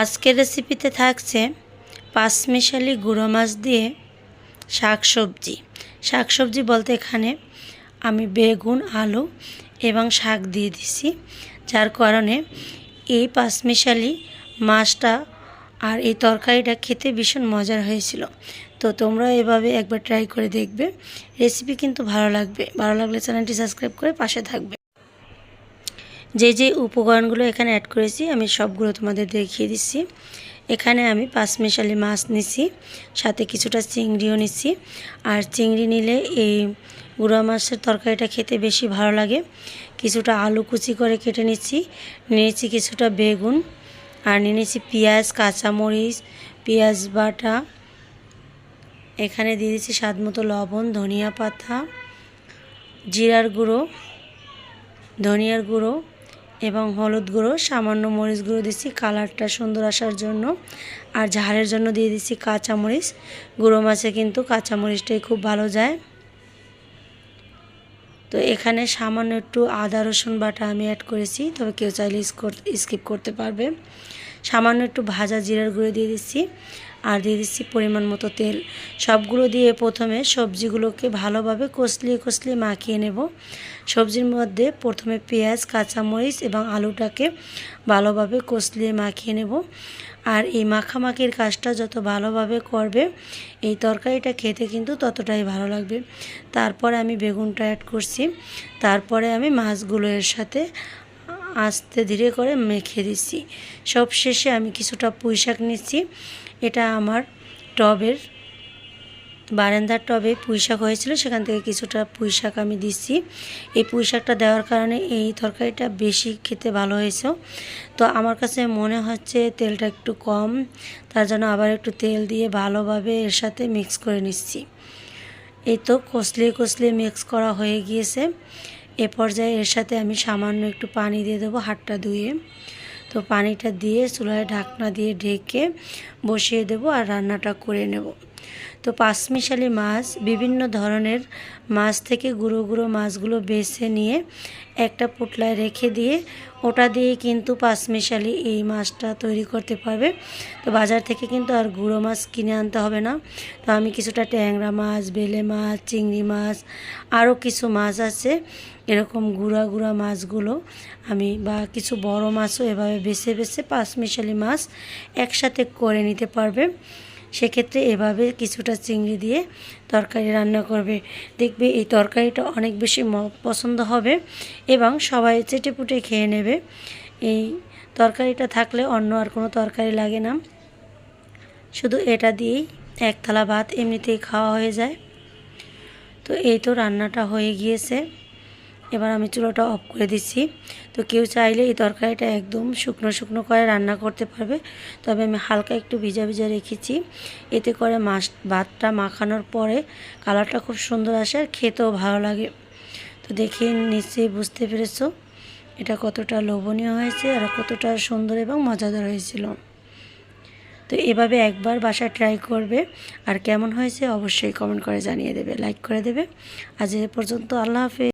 আজকের রেসিপিতে থাকছে পাঁচমিশালি গুঁড়ো মাছ দিয়ে শাক সবজি শাক সবজি বলতে এখানে আমি বেগুন, আলু এবং শাক দিয়ে দিছি, যার কারণে এই পাঁচমিশালি মাছটা আর এই তরকারিটা খেতে ভীষণ মজার হয়েছিল। তো তোমরা এভাবে একবার ট্রাই করে দেখবে। রেসিপি কিন্তু ভালো লাগবে। ভালো লাগলে চ্যানেলটি সাবস্ক্রাইব করে পাশে থাকবে। যে যে উপকরণগুলো এখানে অ্যাড করেছি, আমি সবগুলো তোমাদের দেখিয়ে দিচ্ছি। এখানে আমি পাঁচমিশালি মাছ নিছি, সাথে কিছুটা চিংড়িও নিছি। আর চিংড়ি নিলে এই গুঁড়া মাছের তরকারিটা খেতে বেশি ভালো লাগে। কিছুটা আলু কুচি করে কেটে নিচ্ছি, নিয়েছি কিছুটা বেগুন, আর নিয়ে নিয়েছি পেঁয়াজ, কাঁচামরিচ, পেঁয়াজ বাটা। এখানে দিয়ে দিচ্ছি স্বাদ মতো লবণ, ধনিয়া পাতা, জিরার গুঁড়ো, ধনিয়ার গুঁড়ো এবং হলুদ গুঁড়ো, সামান্য মরিচ গুঁড়ো দিচ্ছি কালারটা সুন্দর আসার জন্য। আর ঝালের জন্য দিয়ে দিচ্ছি কাঁচামরিচ গুঁড়ো মাছে কিন্তু কাঁচামরিচটাই খুব ভালো যায়। তো এখানে সামান্য একটু আদা রসুন বাটা আমি অ্যাড করেছি, তবে কেউ চাইলে স্কিপ করতে পারবে। সামান্য একটু ভাজা জিরার গুঁড়ো দিয়ে দিচ্ছি। আর দিয়ে দিচ্ছি পরিমাণ মতো তেল। সবগুলো দিয়ে প্রথমে সবজিগুলোকে ভালোভাবে কষলিয়ে কষলিয়ে মাখিয়ে নেব। সবজির মধ্যে প্রথমে পেঁয়াজ, কাঁচামরিচ এবং আলুটাকে ভালোভাবে কষলিয়ে মাখিয়ে নেব। আর এই মাখামাখির কাজটা যত ভালোভাবে করবে, এই তরকারিটা খেতে কিন্তু ততটাই ভালো লাগবে। তারপরে আমি বেগুনটা অ্যাড করছি। তারপরে আমি মাছগুলো এর সাথে আস্তে ধীরে করে মেখে দিচ্ছি সব শেষে আমি কিছুটা পুঁই শাক নিচ্ছি। এটা আমার টবের, বারান্দার টবে পুঁই শাক হয়েছিল, সেখান থেকে কিছুটা পুঁই শাক আমি দিচ্ছি। এই পুঁই শাকটা দেওয়ার কারণে এই তরকারিটা বেশি খেতে ভালো হয়েছে। তো আমার কাছে মনে হচ্ছে তেলটা একটু কম, তার জন্য আবার একটু তেল দিয়ে ভালোভাবে এর সাথে মিক্স করে নিচ্ছি। এই তো কষলিয়ে কষলিয়ে মিক্স করা হয়ে গিয়েছে। এ পর্যায়ে এর সাথে আমি সামান্য একটু পানি দিয়ে দেবো, হাতটা ধুয়ে। তো পানিটা দিয়ে চুলায় ঢাকনা দিয়ে ঢেকে বসিয়ে দেব আর রান্নাটা করে নেব। তো পাঁচমিশালি মাছ, বিভিন্ন ধরনের মাছ থেকে গুঁড়ো গুঁড়ো মাছগুলো বেছে নিয়ে একটা পুটলায় রেখে দিয়ে ওটা দিয়ে কিন্তু পাঁচমিশালি এই মাছটা তৈরি করতে পারবে। তো বাজার থেকে কিন্তু আর গুঁড়ো মাছ কিনে আনতে হবে না। তো আমি কিছুটা ট্যাংরা মাছ, বেলে মাছ, চিংড়ি মাছ, আরও কিছু মাছ আছে। এরকম গুঁড়া গুঁড়া মাছগুলো আমি বা কিছু বড় মাছও এভাবে বেছে বেছে পাঁচমিশালি মাছ একসাথে করে নিতে পারবে। সেক্ষেত্রে এভাবে কিছুটা চিংড়ি দিয়ে তরকারি রান্না করবে। দেখবে এই তরকারিটা অনেক বেশি পছন্দ হবে এবং সবাই চেটেপুটে খেয়ে নেবে। এই তরকারিটা থাকলে অন্য আর কোনো তরকারি লাগে না। শুধু এটা দিয়েই এক থালা ভাত এমনিতেই খাওয়া হয়ে যায়। তো এই তো রান্নাটা হয়ে গিয়েছে। এবার আমি চুলোটা অফ করে দিচ্ছি। তো কেউ চাইলে এই তরকারিটা একদম শুকনো শুকনো করে রান্না করতে পারবে। তবে আমি হালকা একটু ভিজা ভিজা রেখেছি। এতে করে মাছ ভাতটা মাখানোর পরে কালারটা খুব সুন্দর আসে আর খেতেও ভালো লাগে। তো দেখে নিশ্চয়ই বুঝতে পেরেছ এটা কতটা লোভনীয় হয়েছে আর কতটা সুন্দর এবং মজাদার হয়েছিল। তো এভাবে একবার বাসায় ট্রাই করবে আর কেমন হয়েছে অবশ্যই কমেন্ট করে জানিয়ে দেবে, লাইক করে দেবে। আজ এ পর্যন্ত আল্লাহ হাফেজ।